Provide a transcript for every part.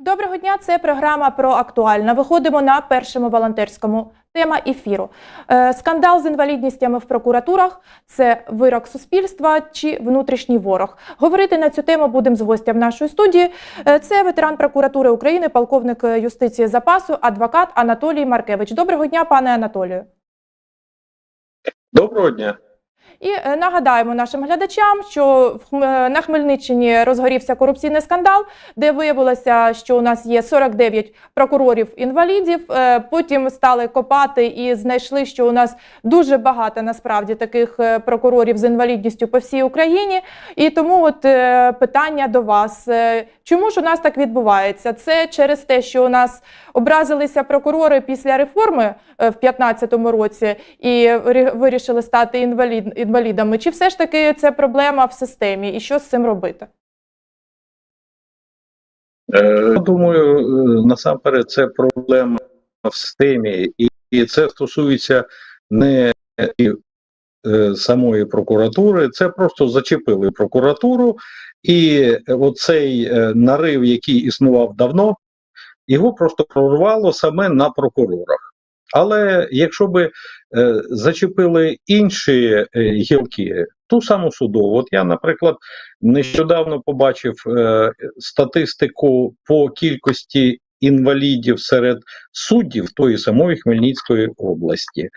Доброго дня, це програма про актуальне. Виходимо на першому волонтерському. Тема ефіру. Е, скандал з інвалідністями в прокуратурах це вирок суспільства чи внутрішній ворог. Говорити на цю тему будемо з гостям нашої студії. Е, це ветеран прокуратури України, полковник юстиції запасу, адвокат Анатолій Маркевич. Доброго дня, пане Анатолію. Доброго дня. І е, нагадаємо нашим глядачам, що е, на Хмельниччині розгорівся корупційний скандал, де виявилося, що у нас є 49 прокурорів-інвалідів. Е, Потім стали копати і знайшли, що у нас дуже багато насправді таких прокурорів з інвалідністю по всій Україні. І тому от питання до вас: чому ж у нас так відбувається? Це через те, що у нас образилися прокурори після реформи е, в 2015 році і вирішили стати інвалід, інвалідами? Чи все ж таки це проблема в системі? І що з цим робити? Е, думаю, е, насамперед це проблема в системі, і, це стосується не самої прокуратури, це просто зачепили прокуратуру, і оцей е, нарив, який існував давно, його просто прорвало саме на прокурорах. Але якщо би е, зачепили інші е, гілки, ту саму судову, от я, наприклад, нещодавно побачив е, статистику по кількості інвалідів серед суддів тої самої Хмельницької області.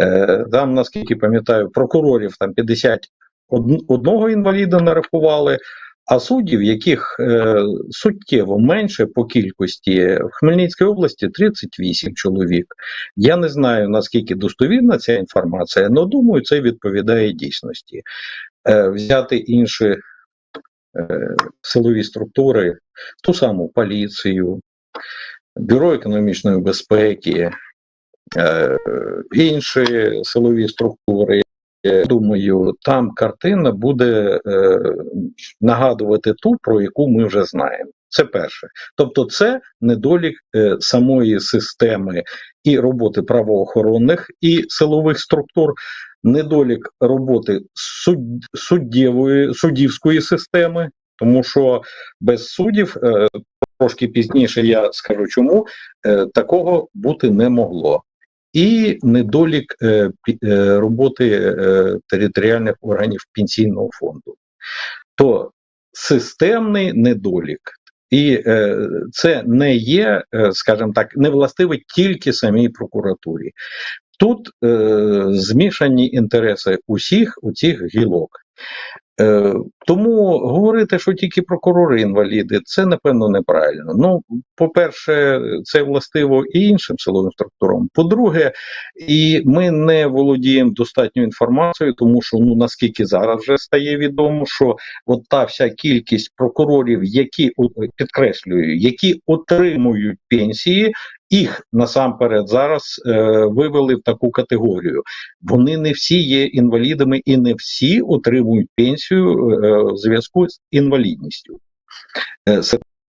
Е, там, наскільки пам'ятаю, прокурорів там 51 інваліда нарахували, а суддів, яких е, суттєво менше по кількості в Хмельницькій області 38 чоловік. Я не знаю наскільки достовірна ця інформація, але думаю, це відповідає дійсності. Е, взяти інші е, силові структури, ту саму поліцію, Бюро економічної безпеки, е, інші силові структури. Думаю, там картина буде е, нагадувати ту, про яку ми вже знаємо. Це перше. Тобто, це недолік е, самої системи і роботи правоохоронних і силових структур, недолік роботи суд, суддєвої, суддівської системи, тому що без суддів, е, трошки пізніше я скажу чому, е, такого бути не могло. І недолік е, е, роботи територіальних органів пенсійного фонду. То системний недолік. І е, це не є, скажімо так, не властиве тільки самій прокуратурі. Тут е, змішані інтереси усіх у цих гілок. Е, тому говорити, що тільки прокурори інваліди, це напевно неправильно. Ну, по-перше, це властиво і іншим силовим структурам. По-друге, і ми не володіємо достатньою інформацією, тому що ну наскільки зараз вже стає відомо, що от та вся кількість прокурорів, які підкреслюю, які отримують пенсії, їх насамперед зараз е, вивели в таку категорію. Вони не всі є інвалідами і не всі отримують пенсію е, в зв'язку з інвалідністю. Е,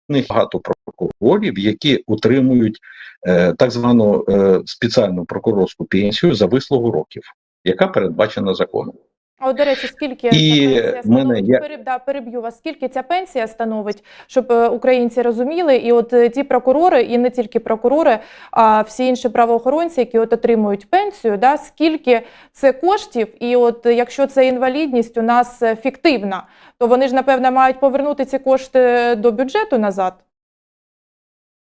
них багато прокурорів, які отримують е, так звану е, спеціальну прокурорську пенсію за вислугу років, яка передбачена законом. А от, до речі, скільки І ця мене я- Переб- да, переб'ю вас. Скільки ця пенсія становить, щоб е, українці розуміли? І от е, ті прокурори, і не тільки прокурори, а всі інші правоохоронці, які от отримують пенсію, да, скільки це коштів? І от е, якщо це інвалідність у нас фіктивна, то вони ж напевно мають повернути ці кошти до бюджету назад.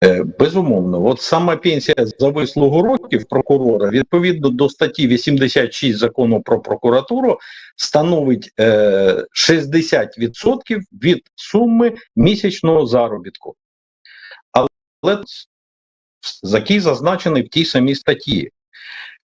Е, Безумовно, от сама пенсія за вислугу років прокурора відповідно до статті 86 закону про прокуратуру становить е, 60% від суми місячного заробітку. Але який зазначений в тій самій статті.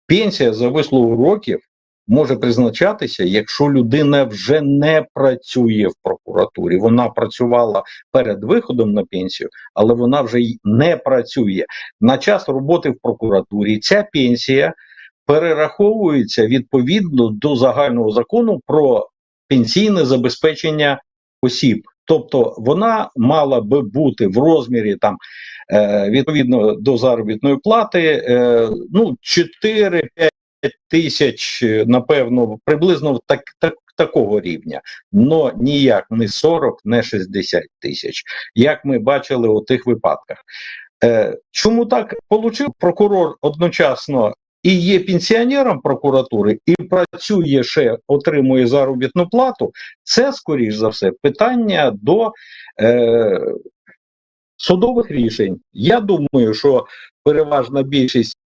Пенсія за вислугу років може призначатися, якщо людина вже не працює в прокуратурі. Вона працювала перед виходом на пенсію, але вона вже й не працює. На час роботи в прокуратурі ця пенсія перераховується відповідно до загального закону про пенсійне забезпечення осіб. Тобто вона мала би бути в розмірі там е, відповідно до заробітної плати е, ну 4-5 тисяч, е, напевно, приблизно так, так, такого рівня, но ніяк не 40, не 60 тисяч, як ми бачили у тих випадках. Е, чому так получив прокурор одночасно і є пенсіонером прокуратури, і працює ще, отримує заробітну плату? Це, скоріш за все, питання до е, судових рішень. Я думаю, що переважна більшість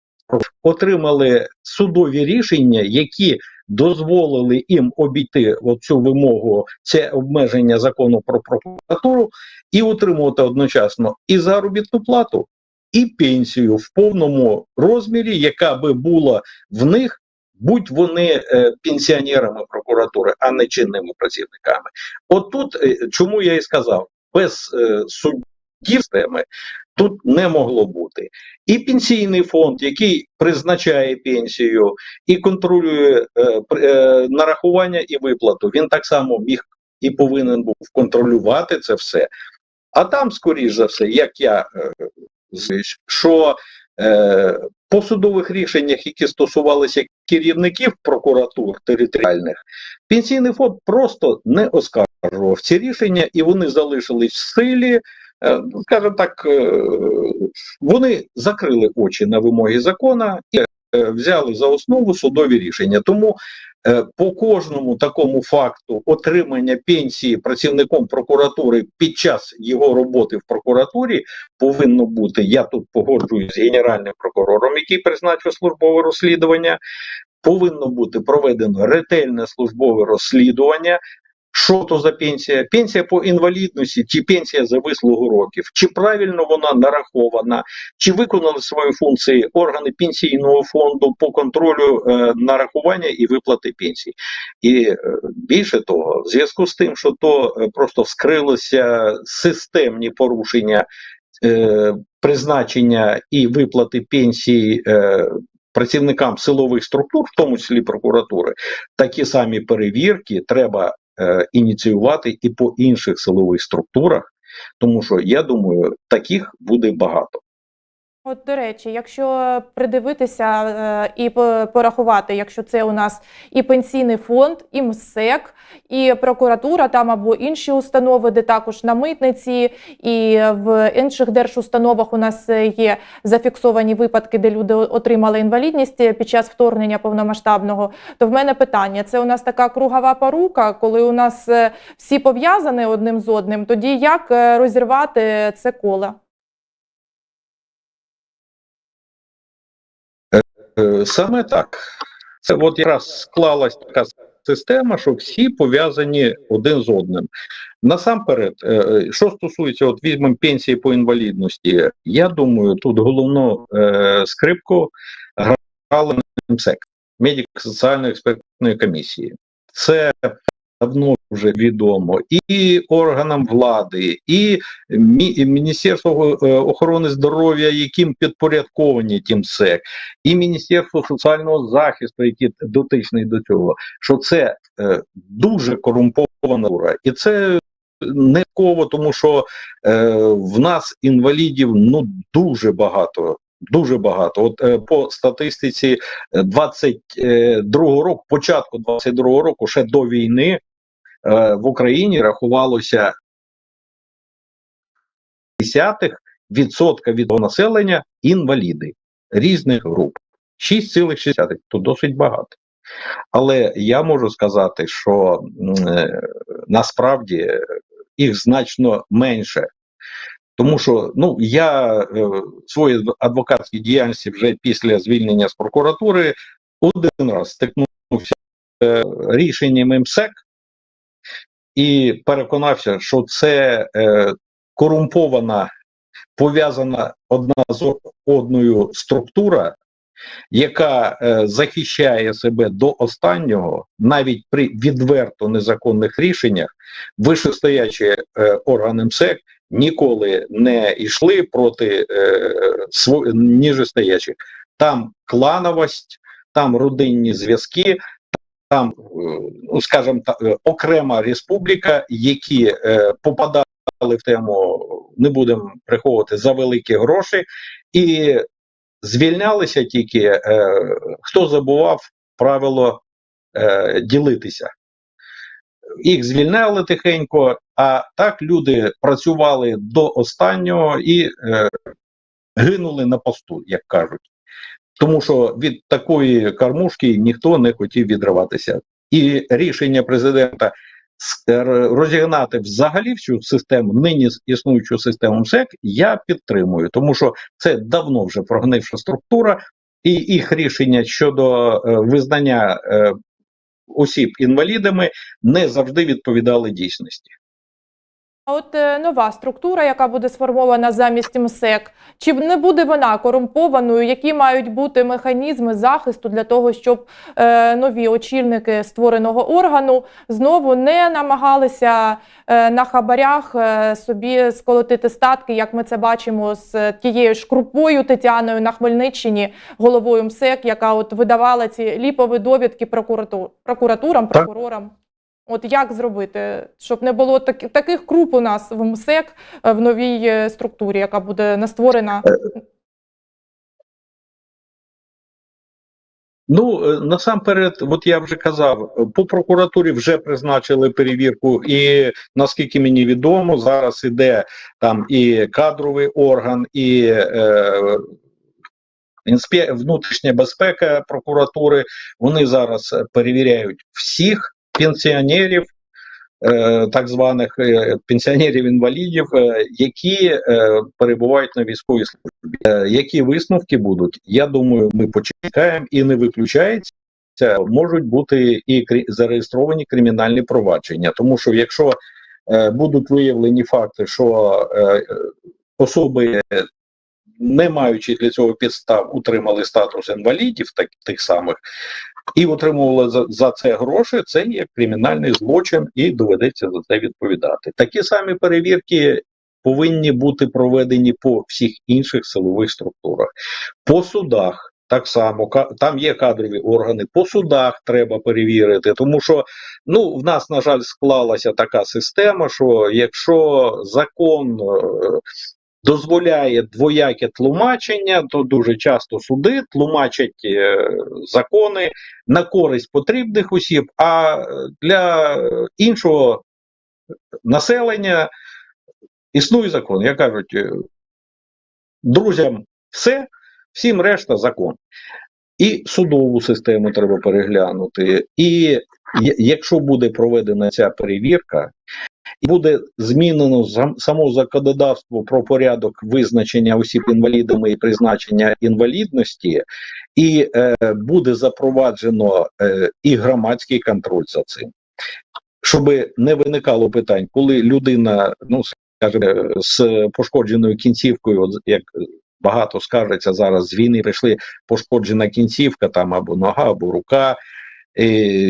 отримали судові рішення, які дозволили їм обійти оцю вимогу, це обмеження закону про прокуратуру, і отримувати одночасно і заробітну плату, і пенсію в повному розмірі, яка би була в них, будь вони е, пенсіонерами прокуратури, а не чинними працівниками. От тут е, чому я і сказав, без е, суддів системи тут не могло бути. І пенсійний фонд, який призначає пенсію і контролює е, е, нарахування і виплату, він так само міг і повинен був контролювати це все. А там, скоріш за все, як я е, що е, по судових рішеннях, які стосувалися керівників прокуратур територіальних, пенсійний фонд просто не оскаржував ці рішення, і вони залишились в силі. Е, ну, скажімо так, е, вони закрили очі на вимоги закона і е, взяли за основу судові рішення. Тому по кожному такому факту отримання пенсії працівником прокуратури під час його роботи в прокуратурі повинно бути. Я тут погоджуюсь з генеральним прокурором, який призначив службове розслідування. Повинно бути проведено ретельне службове розслідування. Що то за пенсія? Пенсія по інвалідності чи пенсія за вислугу років? Чи правильно вона нарахована? Чи виконали свої функції органи пенсійного фонду по контролю е, нарахування і виплати пенсій? І е, більше того, в зв'язку з тим, що то е, просто вскрилося системні порушення е, призначення і виплати пенсій. Е, Працівникам силових структур, в тому числі прокуратури, такі самі перевірки треба ініціювати і по інших силових структурах, тому що я думаю, таких буде багато. От, до речі, якщо придивитися е, і порахувати, якщо це у нас і пенсійний фонд, і МСЕК, і прокуратура, там або інші установи, де також на митниці, і в інших держустановах у нас е, є зафіксовані випадки, де люди отримали інвалідність е, під час вторгнення повномасштабного, то в мене питання: це у нас така кругова порука, коли у нас всі пов'язані одним з одним, тоді як розірвати це коло? Саме так. Це от якраз склалась така система, що всі пов'язані один з одним. Насамперед, е, е, що стосується, от візьмемо пенсії по інвалідності, я думаю, тут головну е, скрипку грали МСЕК, медико-соціальної експертної комісії. Це давно вже відомо і органам влади, і Мі- Міністерство е, охорони здоров'я, яким підпорядковані тим СЕК, і Міністерство соціального захисту, які дотичний до цього, що це е, дуже корумпована ура. І це не ково, тому що е, в нас інвалідів ну дуже багато. Дуже багато. От е, по статистиці е, 22 року, початку 22 року, ще до війни, е, в Україні рахувалося десятих відсотка від населення інваліди різних груп. 6,6, то досить багато. Але я можу сказати, що е, насправді е, їх значно менше. Тому що ну, я е, в своїй адвокатській діяльності вже після звільнення з прокуратури один раз стикнувся е, рішенням МСЕК і переконався, що це е, корумпована, пов'язана одна з одною структура, яка е, захищає себе до останнього, навіть при відверто незаконних рішеннях, вищестоячі е, органи МСЕК ніколи не йшли проти е, сво- ніжестоячих. Там клановость, там родинні зв'язки, там, е, ну скажімо так, е, окрема республіка, які е, попадали в тему, не будемо приховувати за великі гроші, і звільнялися тільки хто забував правило ділитися. їх звільняли тихенько, а так люди працювали до останнього і е, гинули на посту, як кажуть. Тому що від такої кормушки ніхто не хотів відриватися. І рішення президента с- розігнати взагалі всю систему, нині існуючу систему МСЕК, я підтримую, тому що це давно вже прогнивша структура, і їх рішення щодо е, визнання е, осіб інвалідами не завжди відповідали дійсності. А от е, нова структура, яка буде сформована замість МСЕК, чи не буде вона корумпованою? Які мають бути механізми захисту для того, щоб е, нові очільники створеного органу знову не намагалися е, на хабарях е, собі сколотити статки, як ми це бачимо з тією ж крупою Тетяною на Хмельниччині, головою МСЕК, яка от видавала ці ліпові довідки прокурату- прокуратурам, Так. От як зробити, щоб не було так, таких круп у нас в МСЕК е, в новій е, структурі, яка буде настворена? Ну е, насамперед, от я вже казав, по прокуратурі вже призначили перевірку, і наскільки мені відомо, зараз іде там і кадровий орган, і е, внутрішня безпека прокуратури. Вони зараз перевіряють всіх пенсіонерів, е, так званих е, пенсіонерів-інвалідів, е, які перебувають на військовій службі. Які висновки будуть? Я думаю, ми почекаємо і не виключається. Можуть бути і зареєстровані кримінальні провадження, тому що якщо е, будуть виявлені факти, що е, особи, не маючи для цього підстав, утримали статус інвалідів, так, тих самих, і отримували за, за це гроші, це є кримінальний злочин і доведеться за це відповідати. Такі самі перевірки повинні бути проведені по всіх інших силових структурах. По судах так само там є кадрові органи. По судах треба перевірити, тому що ну в нас на жаль склалася така система, що якщо закон е, дозволяє двояке тлумачення, то дуже часто суди тлумачать е, закони на користь потрібних осіб, а для іншого населення існує закон. Як кажуть, е, друзям все, всім решта закон. І судову систему треба переглянути. І якщо буде проведена ця перевірка, і буде змінено само законодавство про порядок визначення осіб інвалідами і призначення інвалідності, і е, буде запроваджено е, і громадський контроль за цим, щоб не виникало питань, коли людина, ну скажімо, з пошкодженою кінцівкою, як багато скажеться зараз, з війни прийшли пошкоджена кінцівка, там або нога, або рука. Е,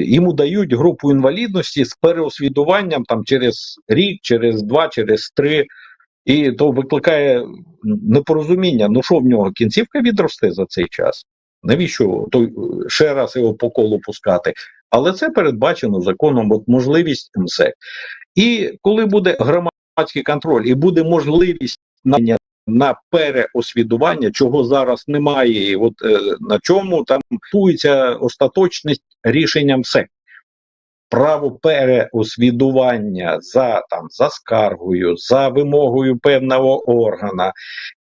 йому дають групу інвалідності з переосвідуванням там через рік, через два, через три. І то викликає непорозуміння. Ну що в нього кінцівка відросте за цей час? Навіщо той е, ще раз його по колу пускати? Але це передбачено законом, от можливість МСЕК. І коли буде громадський контроль, і буде можливість на, переосвідування, чого зараз немає, і от е, на чому там тується остаточність рішенням МСЕК. Право переосвідування за там за скаргою, за вимогою певного органа.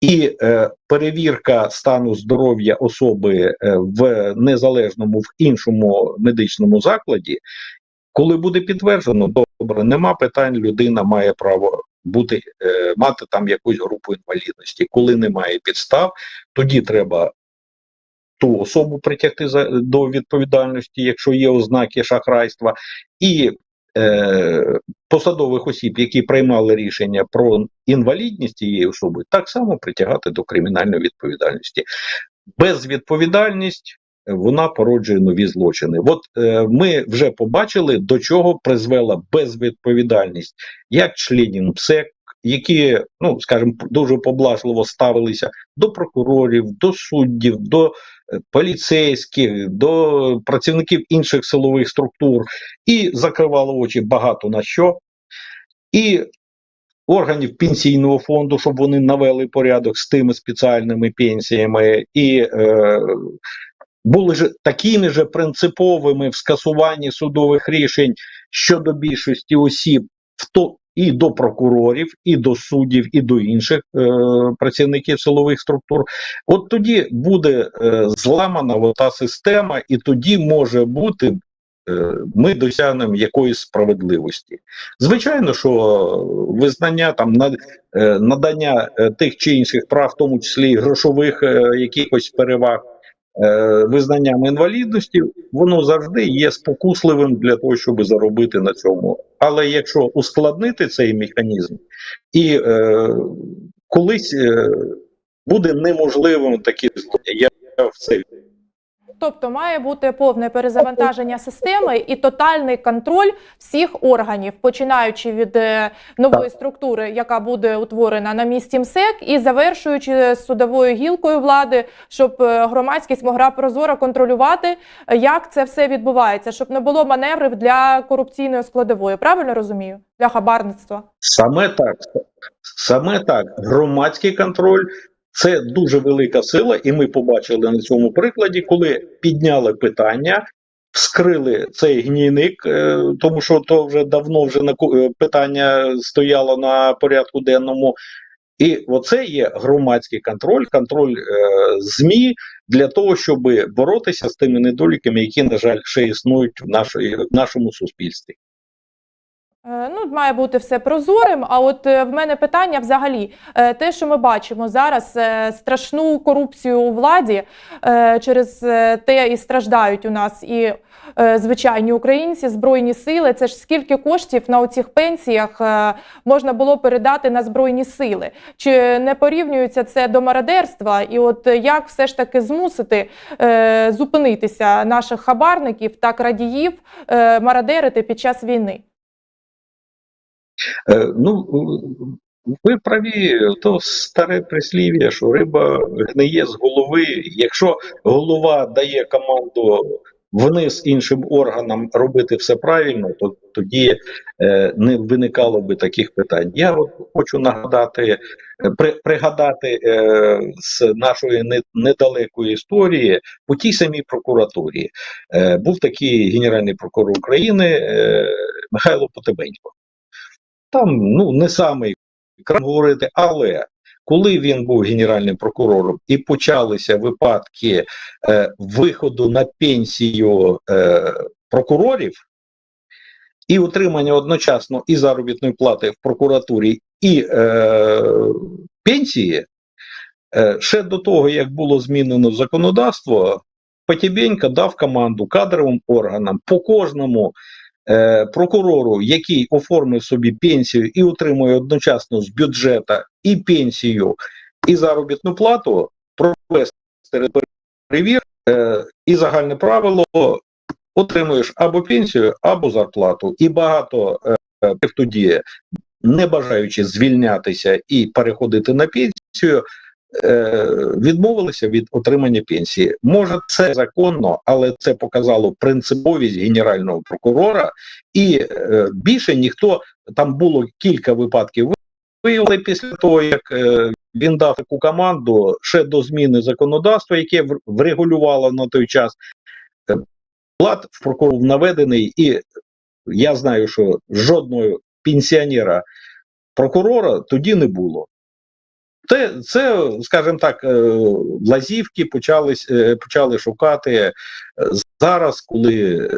І е, перевірка стану здоров'я особи е, в незалежному в іншому медичному закладі, коли буде підтверджено, добре, нема питань, людина має право бути е, мати там якусь групу інвалідності. Коли немає підстав, тоді треба ту особу притягти за, до відповідальності, якщо є ознаки шахрайства, і е, посадових осіб, які приймали рішення про інвалідність цієї особи, так само притягати до кримінальної відповідальності. Безвідповідальність вона породжує нові злочини. От е, ми вже побачили, до чого призвела безвідповідальність як членів МСЕК, які, ну скажімо, дуже поблажливо ставилися до прокурорів, до суддів, до е, поліцейських, до працівників інших силових структур, і закривали очі багато на що. І органів пенсійного фонду, щоб вони навели порядок з тими спеціальними пенсіями, і е, були ж такими же принциповими в скасуванні судових рішень щодо більшості осіб, в то і до прокурорів, і до суддів, і до інших е, працівників силових структур. От тоді буде е, зламана та система, і тоді може бути. е, Ми досягнемо якоїсь справедливості. Звичайно, що визнання там е, надання е, тих чи інших прав, в тому числі і грошових якихось переваг, визнанням інвалідності, воно завжди є спокусливим для того, щоб заробити на цьому. Але якщо ускладнити цей механізм, і е, колись е, буде неможливим такі злочини. я в це Тобто має бути повне перезавантаження системи і тотальний контроль всіх органів, починаючи від е, нової структури, яка буде утворена на місці МСЕК, і завершуючи судовою гілкою влади, щоб е, громадськість могла прозоро контролювати, як це все відбувається, щоб не було маневрів для корупційної складової. Правильно розумію? Для хабарництва. Саме так, саме так, громадський контроль це дуже велика сила, і ми побачили на цьому прикладі, коли підняли питання, вскрили цей гнійник, е, тому що то вже давно вже е, питання стояло на порядку денному. І оце є громадський контроль, контроль е, ЗМІ для того, щоб боротися з тими недоліками, які, на жаль, ще існують в, нашої, в нашому суспільстві. Е, Ну, має бути все прозорим. А от е, в мене питання взагалі, Е, те, що ми бачимо зараз, страшну корупцію у владі через те і страждають у нас і звичайні українці, збройні сили. Це ж скільки коштів на оцих пенсіях можна було передати на збройні сили? Чи не порівнюється це до мародерства? І от як все ж таки змусити зупинитися наших хабарників та крадіїв мародерити під час війни? Е, ну, ви праві, то старе прислів'я, що риба гниє з голови. Якщо голова дає команду вниз іншим органам робити все правильно, то тоді е, не виникало би таких питань. Я от хочу нагадати, е, при, пригадати е, з нашої не, недалекої історії по тій самій прокуратурі. Е, був такий генеральний прокурор України е, Михайло Потебенько там ну не самий край говорити, але коли він був генеральним прокурором і почалися випадки е, виходу на пенсію е, прокурорів і отримання одночасно і заробітної плати в прокуратурі, і е, пенсії, е, ще до того, як було змінено законодавство, Потібенько дав команду кадровим органам по кожному е, прокурору, який оформив собі пенсію і отримує одночасно з бюджету і пенсію, і заробітну плату, провести перевір е, і загальне правило отримуєш або пенсію, або зарплату. І багато е, тоді, не бажаючи звільнятися і переходити на пенсію, відмовилися від отримання пенсії. Може, це законно, але це показало принциповість генерального прокурора, і е, більше ніхто там було кілька випадків. Виявили після того, як е, він дав таку команду ще до зміни законодавства, яке врегулювало на той час. Е, Лад в прокурор наведений, і я знаю, що жодного пенсіонера прокурора тоді не було. Це, це скажімо так, е, лазівки почались, е, почали шукати е, зараз, коли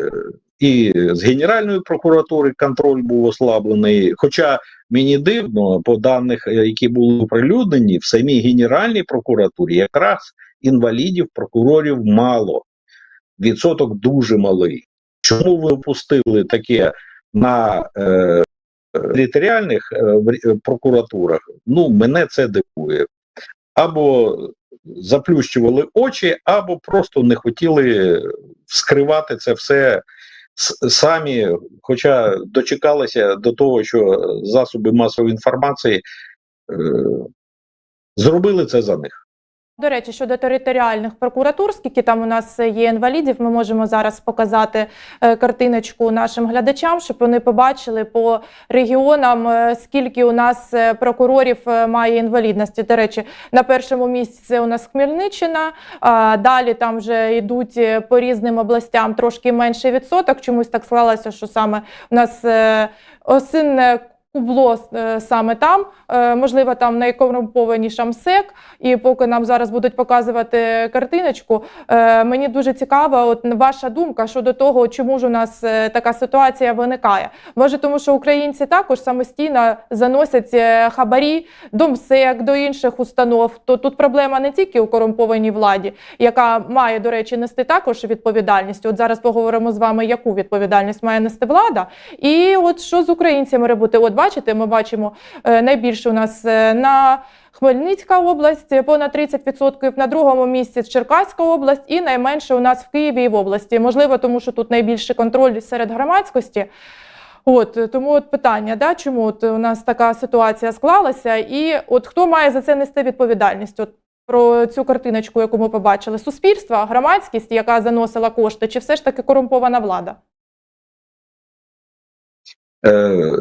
і з Генеральної прокуратури контроль був ослаблений. Хоча мені дивно, по даних, які були оприлюднені, в самій Генеральній прокуратурі якраз інвалідів, прокурорів мало. Відсоток дуже малий. Чому ви опустили таке на е, територіальних е, е, прокуратурах? Ну, мене це дивує. Або заплющували очі, або просто не хотіли вскривати це все самі, хоча дочекалися до того, що засоби масової інформації е, зробили це за них. До речі, щодо територіальних прокуратур, скільки там у нас є інвалідів, ми можемо зараз показати е, картиночку нашим глядачам, щоб вони побачили по регіонам, е, скільки у нас е, прокурорів е, має інвалідності. До речі, на першому місці у нас Хмельниччина. а Далі там вже йдуть е, по різним областям трошки менший відсоток. Чомусь так склалося, що саме у нас е, осинне кубло е, саме там. Е, Можливо, там найкорумпованіша МСЕК. І поки нам зараз будуть показувати картиночку, е, мені дуже цікава от ваша думка щодо того, чому ж у нас така ситуація виникає. Може, тому що українці також самостійно заносять хабарі до МСЕК, до інших установ. То тут проблема не тільки у корумпованій владі, яка має, до речі, нести також відповідальність. От зараз поговоримо з вами, яку відповідальність має нести влада. І от що з українцями робити? От бачите, ми бачимо е, найбільше у нас е, на Хмельницька область понад 30%, на другому місці Черкаська область і найменше у нас в Києві і в області. Можливо, тому що тут найбільший контроль серед громадськості. От тому от питання, да, чому от у нас така ситуація склалася, і от хто має за це нести відповідальність? От про цю картиночку, яку ми побачили, суспільство, громадськість, яка заносила кошти, чи все ж таки корумпована влада? Е,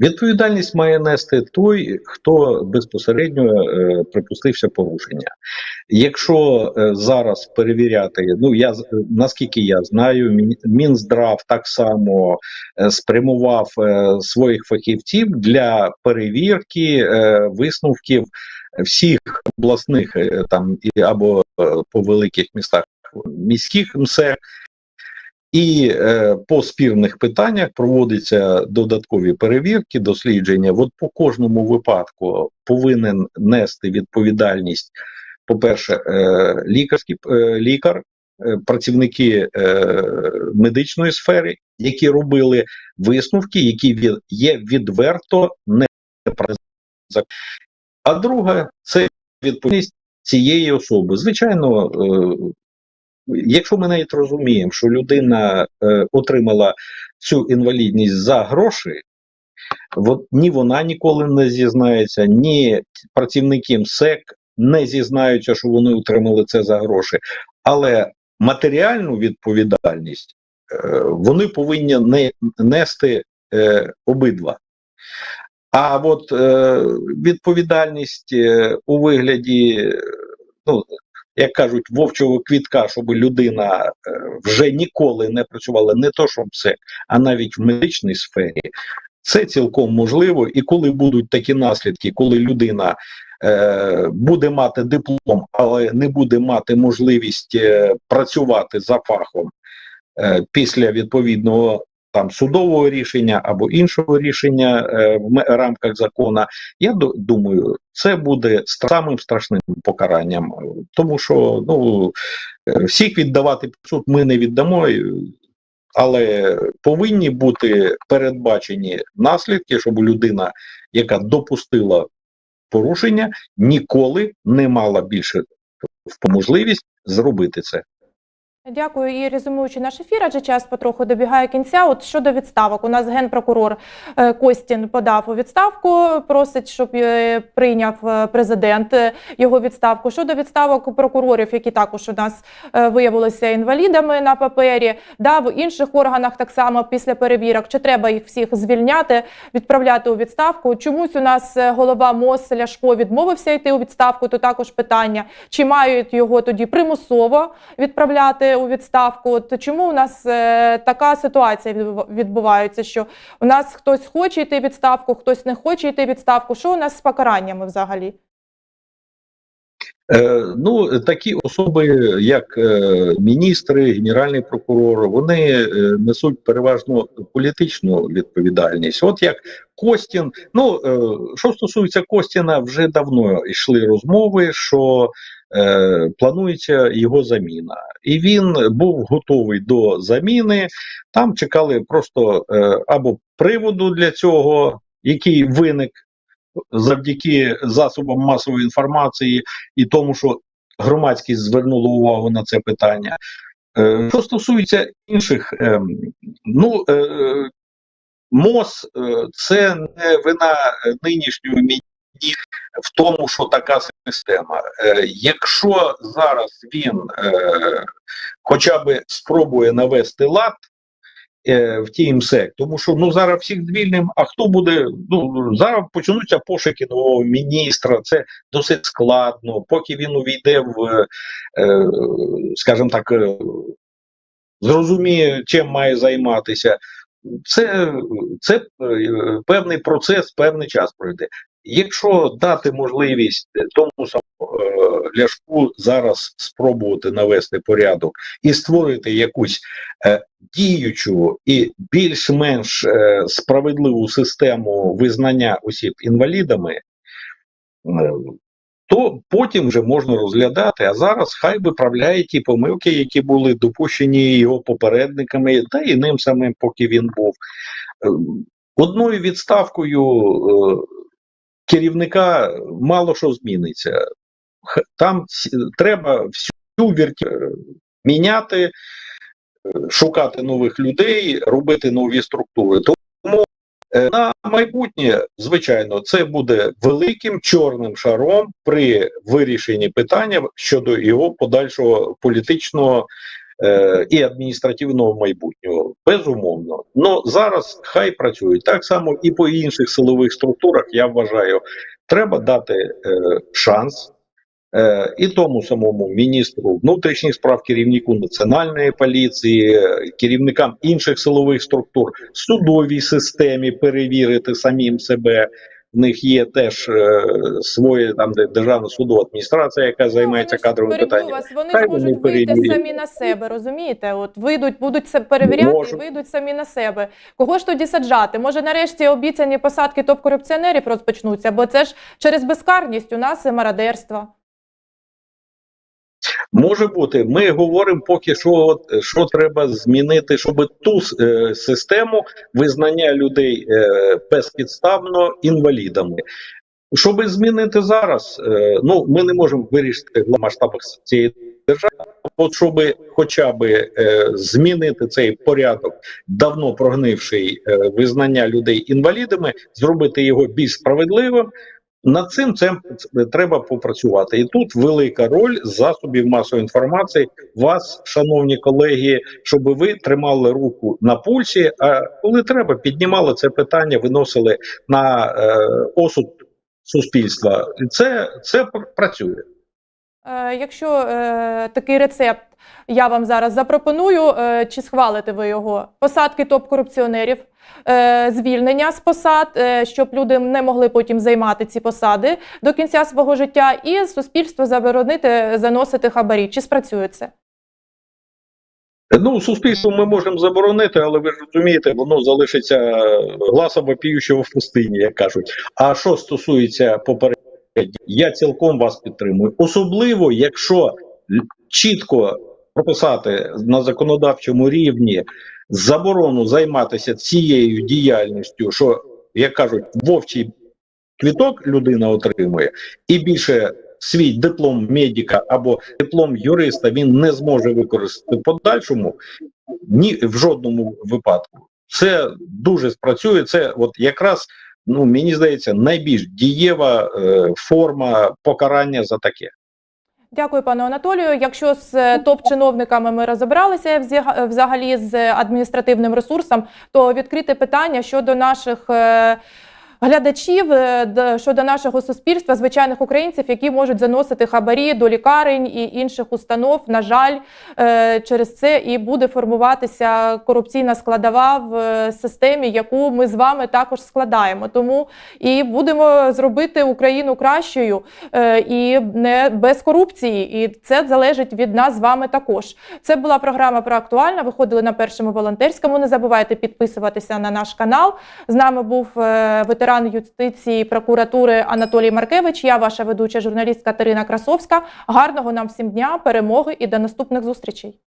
Відповідальність має нести той, хто безпосередньо е, припустився порушення. Якщо е, зараз перевіряти, ну я наскільки я знаю, Мінздрав так само е, спрямував е, своїх фахівців для перевірки е, висновків всіх обласних е, там і або е, по великих містах міських МСЕК, і е, по спірних питаннях проводяться додаткові перевірки, дослідження. От по кожному випадку повинен нести відповідальність, по-перше, е, лікарський е, лікар, е, працівники е, медичної сфери, які робили висновки, які від, є відверто неправильними. А друге, це відповідальність цієї особи. Звичайно, е, якщо ми навіть розуміємо, що людина е, отримала цю інвалідність за гроші, от, ні вона ніколи не зізнається, ні працівники МСЕК не зізнаються, що вони отримали це за гроші. Але матеріальну відповідальність е, вони повинні не, нести е, обидва. А от е, відповідальність е, у вигляді, е, ну, як кажуть, вовчого квітка, щоб людина е, вже ніколи не працювала не то, що МСЕК, а навіть в медичній сфері. Це цілком можливо, і коли будуть такі наслідки, коли людина е, буде мати диплом, але не буде мати можливість е, працювати за фахом е, після відповідного там судового рішення або іншого рішення е, в рамках закона, я ду- думаю, це буде самим страшним покаранням, тому що ну е, всіх віддавати суд ми не віддамо. Але повинні бути передбачені наслідки, щоб людина, яка допустила порушення, ніколи не мала більше можливість зробити це. Дякую. І резюмуючи наш ефір, адже час потроху добігає кінця. От щодо відставок, у нас генпрокурор е, Костін подав у відставку, просить, щоб е, прийняв е, президент його відставку. Щодо відставок прокурорів, які також у нас виявилися інвалідами на папері, да, в інших органах так само після перевірок, чи треба їх всіх звільняти, відправляти у відставку. Чомусь у нас голова МОЗ Ляшко відмовився йти у відставку. То також питання, чи мають його тоді примусово відправляти у відставку. От чому у нас е, така ситуація відбувається? Що у нас хтось хоче йти відставку, хтось не хоче йти відставку. Що у нас з покараннями взагалі? Е, ну, такі особи, як е, міністри, генеральний прокурор, вони е, несуть переважно політичну відповідальність. От як Костін, ну що стосується Костіна, вже давно йшли розмови, що е, планується його заміна, і він був готовий до заміни. Там чекали просто е, або приводу для цього, який виник завдяки засобам масової інформації і тому, що громадськість звернула увагу на це питання. Е, Що стосується інших, ну МОЗ це не вина нинішнього міністра в тому, що така система. Е, Якщо зараз він е, хоча б спробує навести лад е, в тій МСЕК, тому що ну зараз всіх звільнимо, а хто буде? Ну зараз почнуться пошуки нового міністра. Це досить складно. Поки він увійде в, скажімо так, зрозуміє, чим має займатися. Це, це певний процес, певний час пройде. Якщо дати можливість тому самому е, ляшку зараз спробувати навести порядок і створити якусь е, діючу і більш-менш е, справедливу систему визнання осіб інвалідами, е, то потім вже можна розглядати. А зараз хай виправляє ті помилки, які були допущені його попередниками, та і ним самим, поки він був. Е, Одною відставкою е, керівника мало що зміниться. Там треба всю вірті е, міняти, е, шукати нових людей, робити нові структури. Тому е, на майбутнє, звичайно, це буде великим чорним шаром при вирішенні питання щодо його подальшого політичного е, і адміністративного майбутнього. Безумовно. Ну зараз хай працюють так само і по інших силових структурах. Я вважаю, треба дати е, шанс. Е, І тому самому міністру внутрішніх справ, керівнику національної поліції, керівникам інших силових структур, судовій системі перевірити самим себе. В них є теж е, своє там де державна судова адміністрація, яка займається кадровим. Вас, вони Хай ж вони вийти перевірять. самі на себе, розумієте? От вийдуть, будуть це перевіряти Можу. вийдуть самі на себе. Кого ж тоді саджати? Може, нарешті обіцяні посадки топ-корупціонерів розпочнуться, бо це ж через безкарність у нас і мародерство. Може бути, ми говоримо поки що, що треба змінити, щоб ту е, систему визнання людей е, безпідставно інвалідами. Щоб змінити зараз, е, ну ми не можемо вирішити в масштабах цієї держави. От щоб хоча б змінити цей порядок, давно прогнивший визнання людей інвалідами, зробити його більш справедливим. Над цим це треба попрацювати, і тут велика роль засобів масової інформації. Вас, шановні колеги, щоб ви тримали руку на пульсі. А коли треба, піднімали це питання, виносили на е, осуд суспільства. Це, це пр- працює. Е, якщо е, такий рецепт я вам зараз запропоную, е, чи схвалите ви його? Посадки топ-корупціонерів, звільнення з посад, щоб люди не могли потім займати ці посади до кінця свого життя, і суспільство заборонити заносити хабарі. Чи спрацює це? Ну, суспільство ми можемо заборонити, але ви ж розумієте, воно залишиться гласа вопіючого в пустині, як кажуть. А що стосується попередньо, я цілком вас підтримую. Особливо, якщо чітко прописати на законодавчому рівні заборону займатися цією діяльністю, що, як кажуть, вовчий квіток людина отримує, і більше свій диплом медика або диплом юриста він не зможе використати в подальшому ні в жодному випадку. Це дуже спрацює. Це от якраз ну мені здається найбільш дієва е, форма покарання за таке. Дякую, пане Анатолію. Якщо з е, топ-чиновниками ми розібралися взагалі з адміністративним ресурсом, то відкрите питання щодо наших е, глядачів, е, щодо нашого суспільства, звичайних українців, які можуть заносити хабарі до лікарень і інших установ. На жаль, е, через це і буде формуватися корупційна складова в е, системі, яку ми з вами також складаємо. Тому і будемо зробити Україну кращою і не без корупції. І це залежить від нас з вами також. Це була програма про актуальне. Виходили на першому волонтерському. Не забувайте підписуватися на наш канал. З нами був е, ветеран юстиції прокуратури Анатолій Маркевич. Я ваша ведуча журналістка Катерина Красовська. Гарного нам всім дня, перемоги і до наступних зустрічей.